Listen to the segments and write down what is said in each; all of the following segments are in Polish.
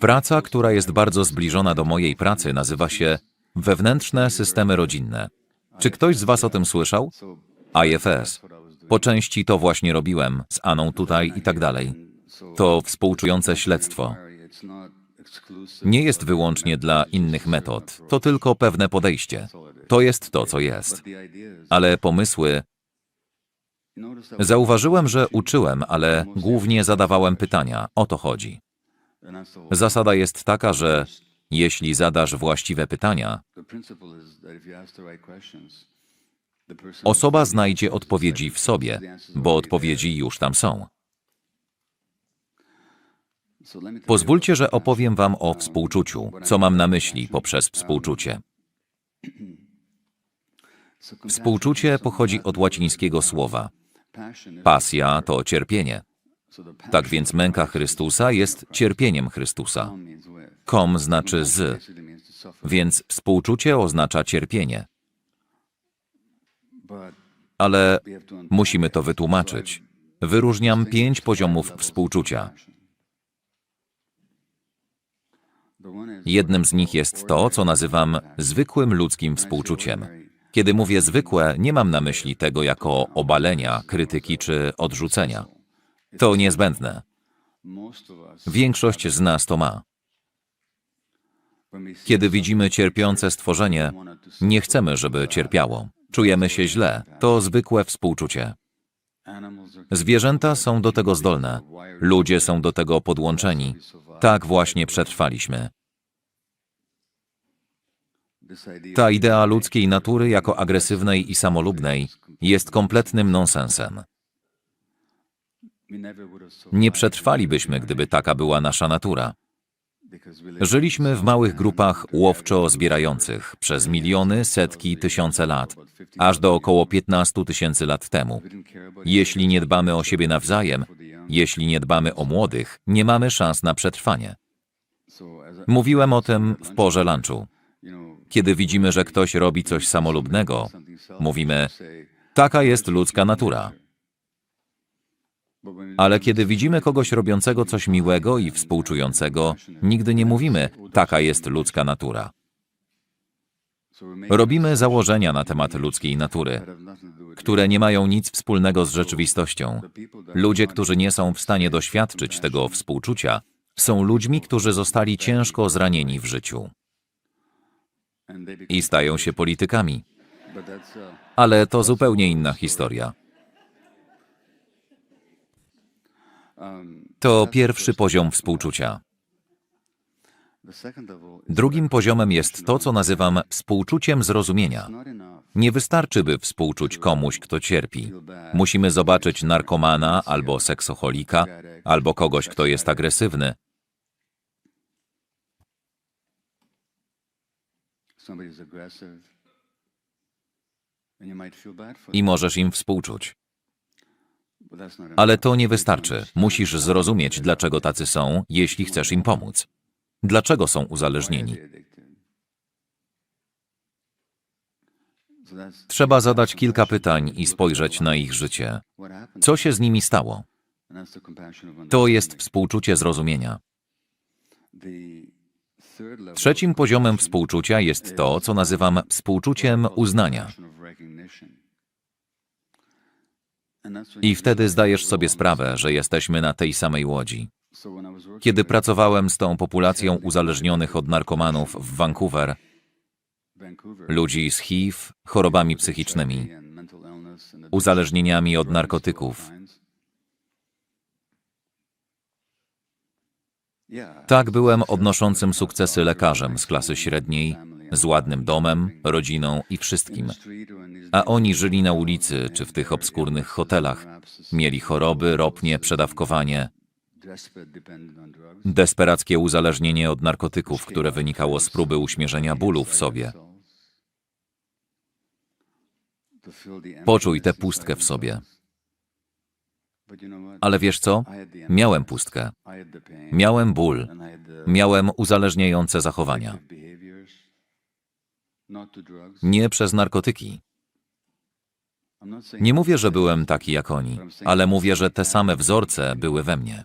Praca, która jest bardzo zbliżona do mojej pracy, nazywa się Wewnętrzne Systemy Rodzinne. Czy ktoś z Was o tym słyszał? IFS. Po części to właśnie robiłem, z Aną tutaj i tak dalej. To współczujące śledztwo. Nie jest wyłącznie dla innych metod, to tylko pewne podejście. To jest to, co jest. Ale pomysły. Zauważyłem, że uczyłem, ale głównie zadawałem pytania. O to chodzi. Zasada jest taka, że jeśli zadasz właściwe pytania, osoba znajdzie odpowiedzi w sobie, bo odpowiedzi już tam są. Pozwólcie, że opowiem Wam o współczuciu, co mam na myśli poprzez współczucie. Współczucie pochodzi od łacińskiego słowa. Pasja to cierpienie. Tak więc męka Chrystusa jest cierpieniem Chrystusa. Kom znaczy z, więc współczucie oznacza cierpienie. Ale musimy to wytłumaczyć. Wyróżniam pięć poziomów współczucia. Jednym z nich jest to, co nazywam zwykłym ludzkim współczuciem. Kiedy mówię zwykłe, nie mam na myśli tego jako obalenia, krytyki czy odrzucenia. To niezbędne. Większość z nas to ma. Kiedy widzimy cierpiące stworzenie, nie chcemy, żeby cierpiało. Czujemy się źle. To zwykłe współczucie. Zwierzęta są do tego zdolne. Ludzie są do tego podłączeni. Tak właśnie przetrwaliśmy. Ta idea ludzkiej natury jako agresywnej i samolubnej jest kompletnym nonsensem. Nie przetrwalibyśmy, gdyby taka była nasza natura. Żyliśmy w małych grupach łowczo-zbierających przez miliony, setki, tysiące lat, aż do około 15 tysięcy lat temu. Jeśli nie dbamy o siebie nawzajem, jeśli nie dbamy o młodych, nie mamy szans na przetrwanie. Mówiłem o tym w porze lunchu. Kiedy widzimy, że ktoś robi coś samolubnego, mówimy, taka jest ludzka natura. Ale kiedy widzimy kogoś robiącego coś miłego i współczującego, nigdy nie mówimy, taka jest ludzka natura. Robimy założenia na temat ludzkiej natury, które nie mają nic wspólnego z rzeczywistością. Ludzie, którzy nie są w stanie doświadczyć tego współczucia, są ludźmi, którzy zostali ciężko zranieni w życiu i stają się politykami. Ale to zupełnie inna historia. To pierwszy poziom współczucia. Drugim poziomem jest to, co nazywam współczuciem zrozumienia. Nie wystarczy, by współczuć komuś, kto cierpi. Musimy zobaczyć narkomana albo seksoholika, albo kogoś, kto jest agresywny. I możesz im współczuć. Ale to nie wystarczy. Musisz zrozumieć, dlaczego tacy są, jeśli chcesz im pomóc. Dlaczego są uzależnieni? Trzeba zadać kilka pytań i spojrzeć na ich życie. Co się z nimi stało? To jest współczucie zrozumienia. Trzecim poziomem współczucia jest to, co nazywam współczuciem uznania. I wtedy zdajesz sobie sprawę, że jesteśmy na tej samej łodzi. Kiedy pracowałem z tą populacją uzależnionych od narkomanów w Vancouver, ludzi z HIV, chorobami psychicznymi, uzależnieniami od narkotyków, tak byłem odnoszącym sukcesy lekarzem z klasy średniej, z ładnym domem, rodziną i wszystkim. A oni żyli na ulicy czy w tych obskurnych hotelach. Mieli choroby, ropnie, przedawkowanie, desperackie uzależnienie od narkotyków, które wynikało z próby uśmierzenia bólu w sobie. Poczuj tę pustkę w sobie. Ale wiesz co? Miałem pustkę. Miałem ból. Miałem uzależniające zachowania. Nie przez narkotyki. Nie mówię, że byłem taki jak oni, ale mówię, że te same wzorce były we mnie.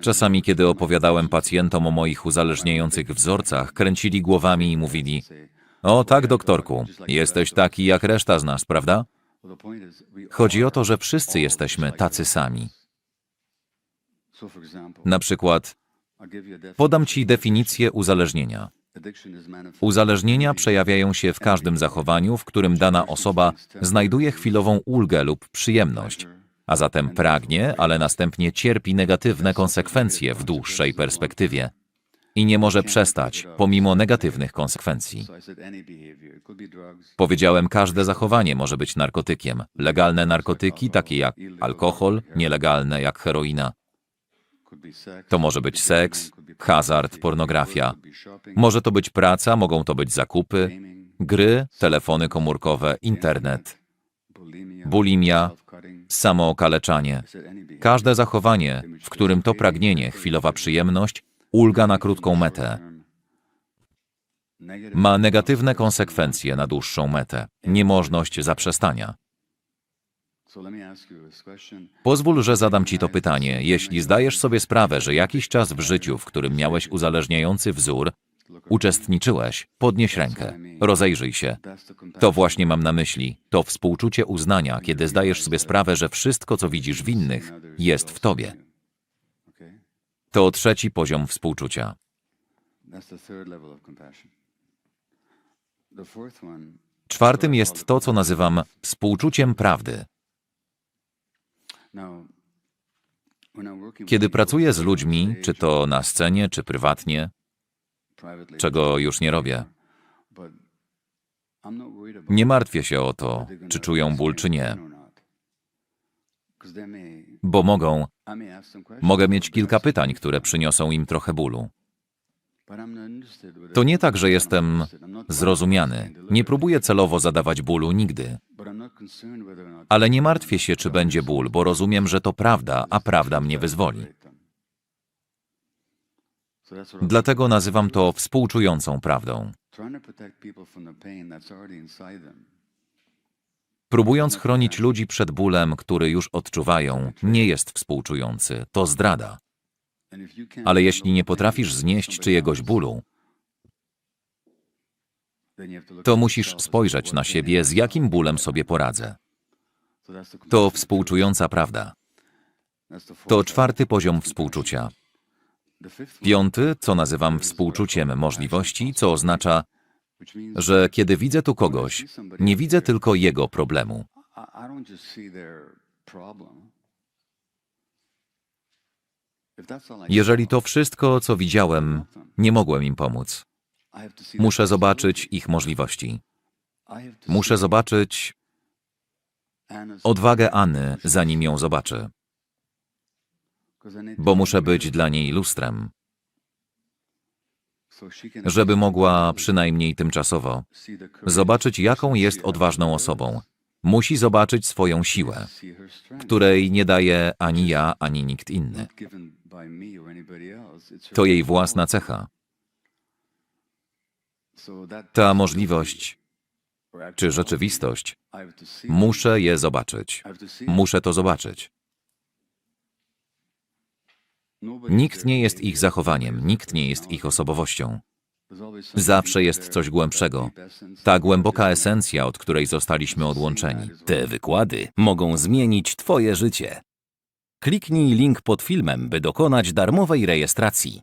Czasami, kiedy opowiadałem pacjentom o moich uzależniających wzorcach, kręcili głowami i mówili: O tak, doktorku, jesteś taki jak reszta z nas, prawda? Chodzi o to, że wszyscy jesteśmy tacy sami. Na przykład, podam Ci definicję uzależnienia. Uzależnienia przejawiają się w każdym zachowaniu, w którym dana osoba znajduje chwilową ulgę lub przyjemność, a zatem pragnie, ale następnie cierpi negatywne konsekwencje w dłuższej perspektywie i nie może przestać, pomimo negatywnych konsekwencji. Powiedziałem, każde zachowanie może być narkotykiem. Legalne narkotyki, takie jak alkohol, nielegalne jak heroina. To może być seks, hazard, pornografia. Może to być praca, mogą to być zakupy, gry, telefony komórkowe, internet, bulimia, samookaleczanie. Każde zachowanie, w którym to pragnienie, chwilowa przyjemność, ulga na krótką metę, ma negatywne konsekwencje na dłuższą metę, niemożność zaprzestania. Pozwól, że zadam Ci to pytanie. Jeśli zdajesz sobie sprawę, że jakiś czas w życiu, w którym miałeś uzależniający wzór, uczestniczyłeś, podnieś rękę, rozejrzyj się. To właśnie mam na myśli. To współczucie uznania, kiedy zdajesz sobie sprawę, że wszystko, co widzisz w innych, jest w Tobie. To trzeci poziom współczucia. Czwartym jest to, co nazywam współczuciem prawdy. Kiedy pracuję z ludźmi, czy to na scenie, czy prywatnie, czego już nie robię, nie martwię się o to, czy czują ból, czy nie, bo mogą, mogę mieć kilka pytań, które przyniosą im trochę bólu. To nie tak, że jestem zrozumiany. Nie próbuję celowo zadawać bólu nigdy. Ale nie martwię się, czy będzie ból, bo rozumiem, że to prawda, a prawda mnie wyzwoli. Dlatego nazywam to współczującą prawdą. Próbując chronić ludzi przed bólem, który już odczuwają, nie jest współczujący, to zdrada. Ale jeśli nie potrafisz znieść czyjegoś bólu, to musisz spojrzeć na siebie, z jakim bólem sobie poradzę. To współczująca prawda. To czwarty poziom współczucia. Piąty, co nazywam współczuciem możliwości, co oznacza, że kiedy widzę tu kogoś, nie widzę tylko jego problemu. Jeżeli to wszystko, co widziałem, nie mogłem im pomóc, muszę zobaczyć ich możliwości. Muszę zobaczyć odwagę Anny, zanim ją zobaczę, bo muszę być dla niej lustrem, żeby mogła przynajmniej tymczasowo zobaczyć, jaką jest odważną osobą. Musi zobaczyć swoją siłę, której nie daje ani ja, ani nikt inny. To jej własna cecha. Ta możliwość, czy rzeczywistość, muszę je zobaczyć. Muszę to zobaczyć. Nikt nie jest ich zachowaniem, nikt nie jest ich osobowością. Zawsze jest coś głębszego. Ta głęboka esencja, od której zostaliśmy odłączeni. Te wykłady mogą zmienić Twoje życie. Kliknij link pod filmem, by dokonać darmowej rejestracji.